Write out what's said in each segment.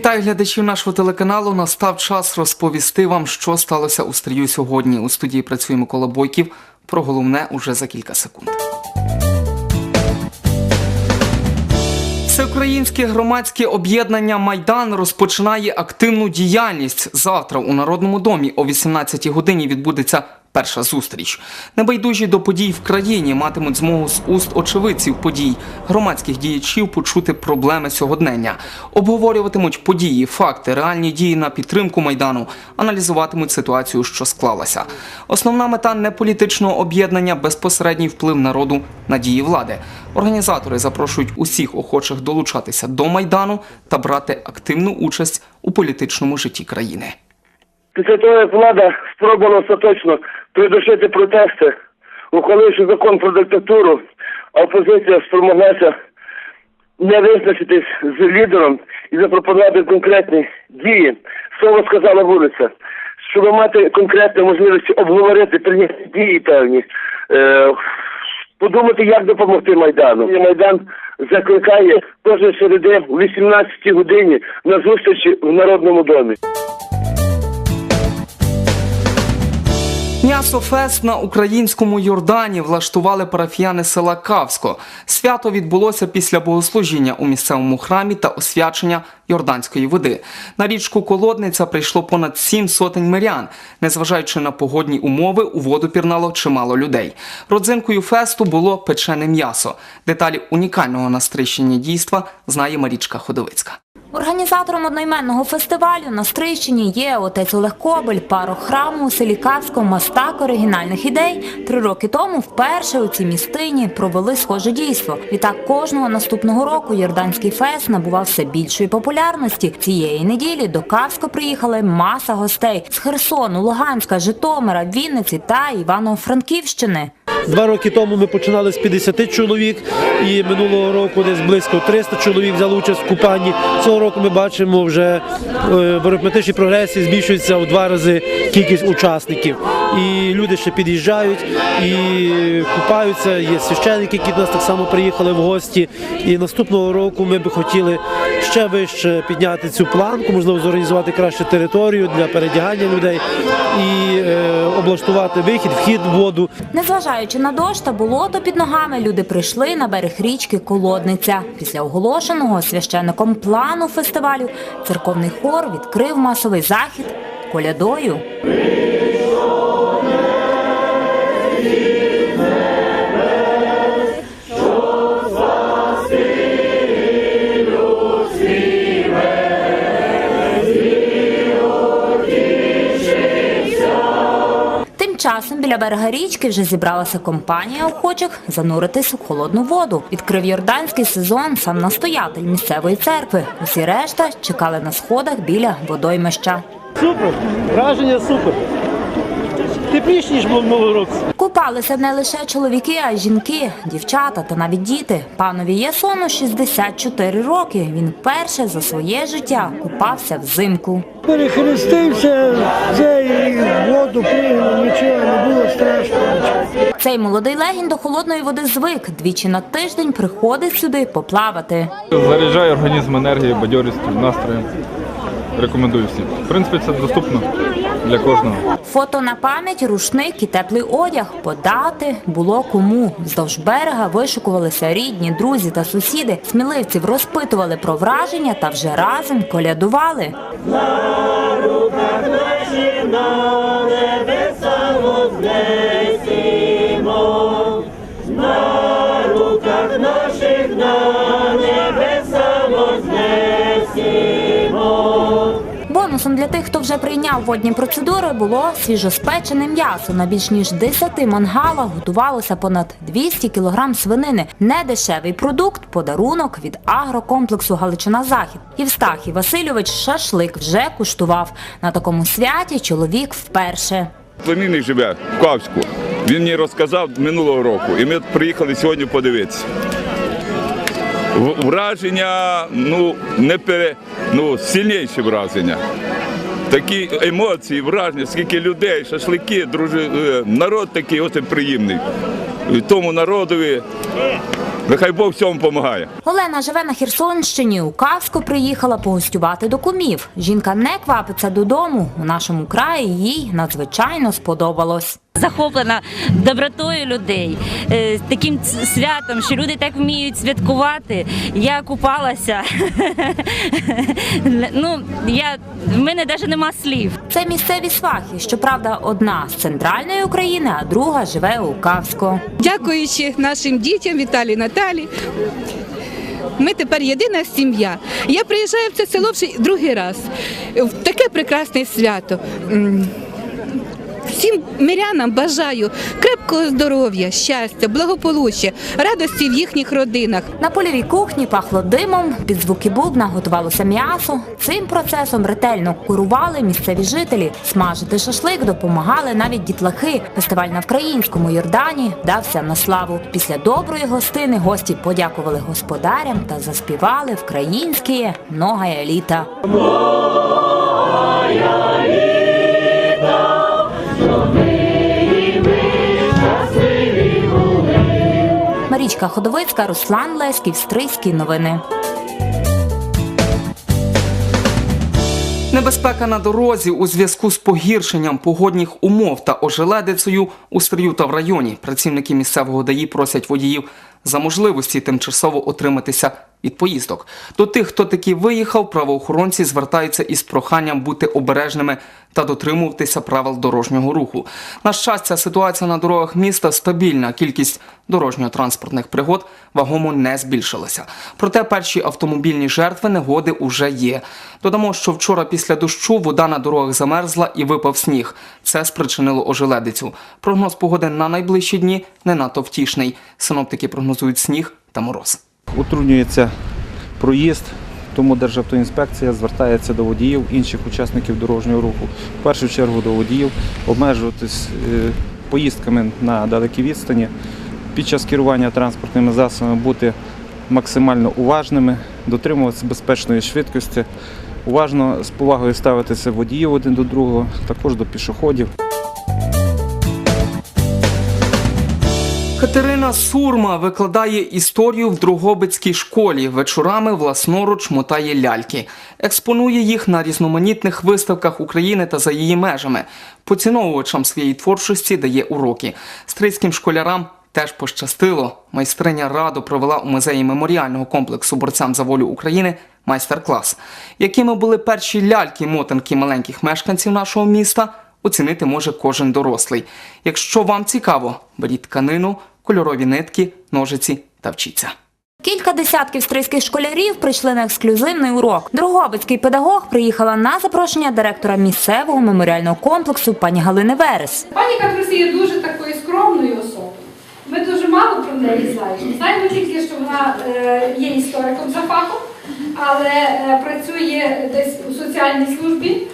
Вітаю глядачів нашого телеканалу. Настав час розповісти вам, що сталося у стрію сьогодні. У студії працює Микола Бойків. Про головне уже за кілька секунд. Всеукраїнське громадське об'єднання Майдан розпочинає активну діяльність. Завтра у Народному домі о 18-й годині відбудеться перша зустріч. Небайдужі до подій в країні матимуть змогу з уст очевидців подій, громадських діячів почути проблеми сьогоднення, обговорюватимуть події, факти, реальні дії на підтримку майдану, аналізуватимуть ситуацію, що склалася. Основна мета неполітичного об'єднання безпосередній вплив народу на дії влади. Організатори запрошують усіх охочих долучатися до майдану та брати активну участь у політичному житті країни. Після того, як влада спробувала остаточно придушити протести, ухваливши закон про диктатуру, опозиція спромоглася не визначитись з лідером і запропонувати конкретні дії, слово сказала вулиця, щоб мати конкретні можливості обговорити прийняти дії певні, е, подумати, як допомогти Майдану. Майдан закликає кожної середи о 18 годині на зустрічі в Народному домі. М'ясофест на українському Йордані влаштували парафіяни села Кавсько. Свято відбулося після богослужіння у місцевому храмі та освячення йорданської води. На річку Колодниця прийшло понад сім сотень мирян. Незважаючи на погодні умови, у воду пірнало чимало людей. Родзинкою фесту було печене м'ясо. Деталі унікального настрищення дійства знає Марічка Ходовицька. Організатором одноіменного фестивалю на Стрийщині є отець Олег Кобель, парох храму селі Кавського мастак оригінальних ідей. Три роки тому вперше у цій містині провели схоже дійство. Відтак кожного наступного року Йорданський фест набував все більшої популярності. Цієї неділі до Кавська приїхали маса гостей з Херсону, Луганська, Житомира, Вінниці та Івано-Франківщини. Два роки тому ми починали з 50 чоловік, і минулого року десь близько 300 чоловік взяли участь в купанні. Цього року ми бачимо вже е, в арифметичній прогресії збільшується в два рази кількість учасників. І люди ще під'їжджають і купаються. Є священники, які до нас так само приїхали в гості. І наступного року ми би хотіли ще вище підняти цю планку, можливо, зорганізувати краще територію для передягання людей і е, облаштувати вихід, вхід в воду. Незважаючи на дощ та болото під ногами, люди прийшли на берег річки Колодниця. Після оголошеного священником плану фестивалю церковний хор відкрив масовий захід колядою. Біля берега річки вже зібралася компанія охочих зануритись у холодну воду. Відкрив йорданський сезон сам настоятель місцевої церкви. Усі решта чекали на сходах біля водоймища. Супер, враження супер. Тепліше, ніж було минулого року. Купалися не лише чоловіки, а й жінки, дівчата та навіть діти. Панові Ясону 64 роки. Він вперше за своє життя купався взимку. Перехрестився, і воду пригнув, нічого не було страшно. Цей молодий легінь до холодної води звик. Двічі на тиждень приходить сюди поплавати. Заряджає організм енергією, бадьорістю, настроєм. Рекомендую всім. В принципі, це доступно для кожного. Фото на пам'ять, рушник і теплий одяг подати було кому. Вздовж берега вишукувалися рідні, друзі та сусіди. Сміливців розпитували про враження та вже разом колядували. Бонусом для тих, вже прийняв водні процедури, було свіжоспечене м'ясо. На більш ніж 10 мангалах готувалося понад 200 кілограм свинини. Недешевий продукт, подарунок від агрокомплексу Галичина Захід. Євстахій Васильович шашлик вже куштував. На такому святі чоловік вперше. Племінник живе в Кавську. Він мені розказав минулого року, і ми приїхали сьогодні подивитися. Враження, ну, не пере, ну, сильніші враження. Такі емоції, враження, скільки людей, шашлики, дружи, е, народ такий ось приємний. І Тому народові Нехай Бог всьому допомагає. Олена живе на Херсонщині. У Кавську приїхала погостювати до кумів. Жінка не квапиться додому. У нашому краї їй надзвичайно сподобалось. Захоплена добротою людей, е, таким святом, що люди так вміють святкувати. Я купалася. ну, я, в мене навіть нема слів. Це місцеві свахи. Щоправда, одна з центральної України, а друга живе у Кавську. Дякуючи нашим дітям Віталій Наталі. Ми тепер єдина сім'я. Я приїжджаю в це село вже другий раз. В таке прекрасне свято. Всім мирянам бажаю крепкого здоров'я, щастя, благополуччя, радості в їхніх родинах. На польовій кухні пахло димом, під звуки бубна готувалося м'ясо. Цим процесом ретельно курували місцеві жителі. Смажити шашлик допомагали навіть дітлахи. Фестиваль на українському Йордані вдався на славу. Після доброї гостини гості подякували господарям та заспівали українське «Многая літа». Марічка Ходовицька, Руслан Леськів, Стрийські новини. Небезпека на дорозі у зв'язку з погіршенням погодних умов та ожеледицею у Стрию та в районі. Працівники місцевого ДАІ просять водіїв за можливості тимчасово отриматися від поїздок. До тих, хто таки виїхав, правоохоронці звертаються із проханням бути обережними та дотримуватися правил дорожнього руху. На щастя, ситуація на дорогах міста стабільна. Кількість дорожньо-транспортних пригод вагомо не збільшилася. Проте перші автомобільні жертви негоди уже є. Додамо, що вчора після дощу вода на дорогах замерзла і випав сніг. Це спричинило ожеледицю. Прогноз погоди на найближчі дні не надто втішний. Синоптики прогнозують сніг та мороз. Утруднюється проїзд, тому Державтоінспекція звертається до водіїв, інших учасників дорожнього руху, в першу чергу до водіїв, обмежуватись е, поїздками на далекі відстані, під час керування транспортними засобами бути максимально уважними, дотримуватися безпечної швидкості, уважно з повагою ставитися водіїв один до другого, також до пішоходів. Катерина Сурма викладає історію в Другобицькій школі. Вечорами власноруч мотає ляльки. Експонує їх на різноманітних виставках України та за її межами. Поціновувачам своєї творчості дає уроки. Стрийським школярам теж пощастило. Майстриня радо провела у музеї меморіального комплексу борцям за волю України майстер-клас. Якими були перші ляльки-мотанки маленьких мешканців нашого міста, оцінити може кожен дорослий. Якщо вам цікаво, беріть тканину, кольорові нитки, ножиці та вчіться. Кілька десятків стрийських школярів прийшли на ексклюзивний урок. Другобицький педагог приїхала на запрошення директора місцевого меморіального комплексу пані Галини Верес. Пані Катрусі є дуже такою скромною особою. Ми дуже мало про неї знаємо. Знаємо тільки, що вона е, є істориком за фахом, але е, працює десь у соціальній службі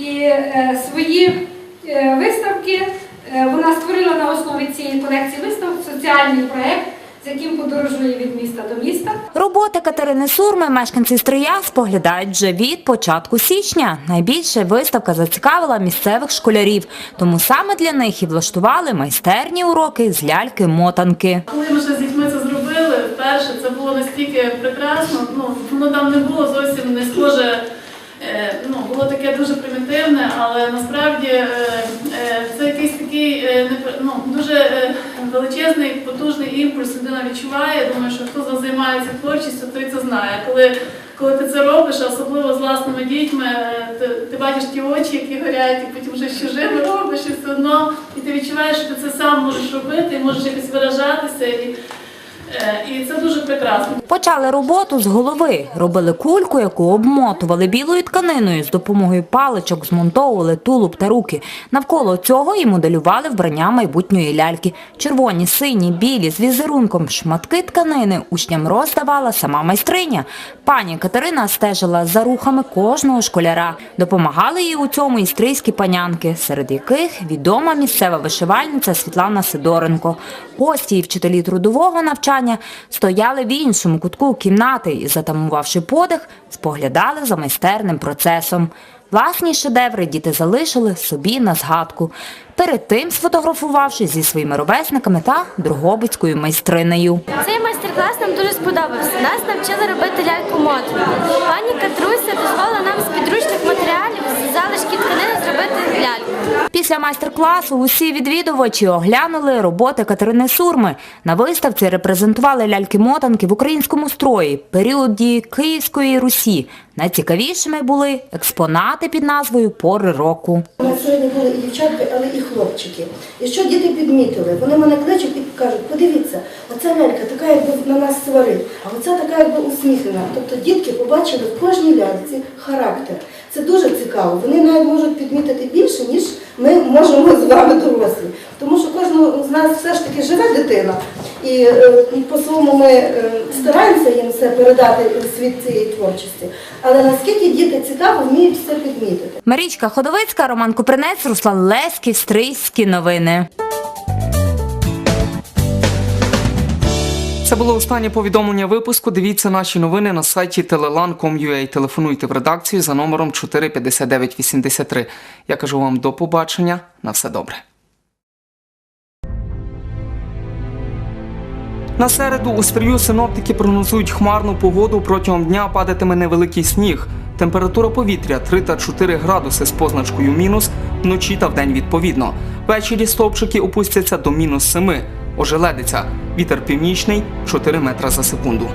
і е, свої е, виставки е, вона створила на основі цієї колекції виставок соціальний проєкт, з яким подорожує від міста до міста. Роботи Катерини Сурми мешканці Стрия споглядають вже від початку січня. Найбільше виставка зацікавила місцевих школярів, тому саме для них і влаштували майстерні уроки з ляльки-мотанки. Коли ми ще з дітьми це зробили, вперше це було настільки прекрасно. Ну воно там не було зовсім не схоже. Дуже примітивне, але насправді е, е, це якийсь такий е, ну, дуже величезний, потужний імпульс людина відчуває. Думаю, що хто займається творчістю, той це знає. Коли, коли ти це робиш, особливо з власними дітьми, ти, ти бачиш ті очі, які горять, і потім вже з чужими робиш, і все одно, і ти відчуваєш, що ти це сам можеш робити, і можеш якось виражатися. І, і це дуже прекрасно. Почали роботу з голови. Робили кульку, яку обмотували білою тканиною. З допомогою паличок змонтовували тулуб та руки. Навколо цього і моделювали вбрання майбутньої ляльки. Червоні, сині, білі, з візерунком. Шматки тканини учням роздавала сама майстриня. Пані Катерина стежила за рухами кожного школяра. Допомагали їй у цьому і стрийські панянки, серед яких відома місцева вишивальниця Світлана Сидоренко. Гості і вчителі трудового навчання стояли в іншому кутку кімнати і, затамувавши подих, споглядали за майстерним процесом. Власні шедеври діти залишили собі на згадку, перед тим сфотографувавши зі своїми ровесниками та другобицькою майстринею. Цей майстер клас нам дуже сподобався. Нас навчили робити ляльку мотанку. Пані Катруся дозволила нам з підручних матеріалів з залишки тканини зробити ляльку. Після майстер-класу усі відвідувачі оглянули роботи Катерини Сурми. На виставці репрезентували ляльки-мотанки в українському строї періоді Київської Русі. Найцікавішими були експонати під назвою Пори року. У нас сьогодні були і дівчатки, але і хлопчики. І що діти підмітили? Вони мене кличуть і кажуть, подивіться, оця лялька така, якби на нас сварить, а оця така, якби усміхнена. Тобто дітки побачили в кожній ляльці характер. Це дуже цікаво. Вони навіть можуть підмітити більше, ніж ми можемо з вами дорослі. Тому що кожного з нас все ж таки живе дитина. І е, по-своєму ми е, стараємося їм все передати у світ цієї творчості. Але наскільки діти цікаво вміють все підмітити. Марічка Ходовицька, Роман Купринець, Руслан Леський, Стрийські новини. Це було останнє повідомлення випуску. Дивіться наші новини на сайті telelan.com.ua. Телефонуйте в редакцію за номером 45983. Я кажу вам до побачення. На все добре. На середу у стрію синоптики прогнозують хмарну погоду. Протягом дня падатиме невеликий сніг. Температура повітря 3 та 4 градуси з позначкою мінус, вночі та вдень відповідно. Ввечері стовпчики опустяться до мінус 7. Ожеледиця. Вітер північний 4 метра за секунду.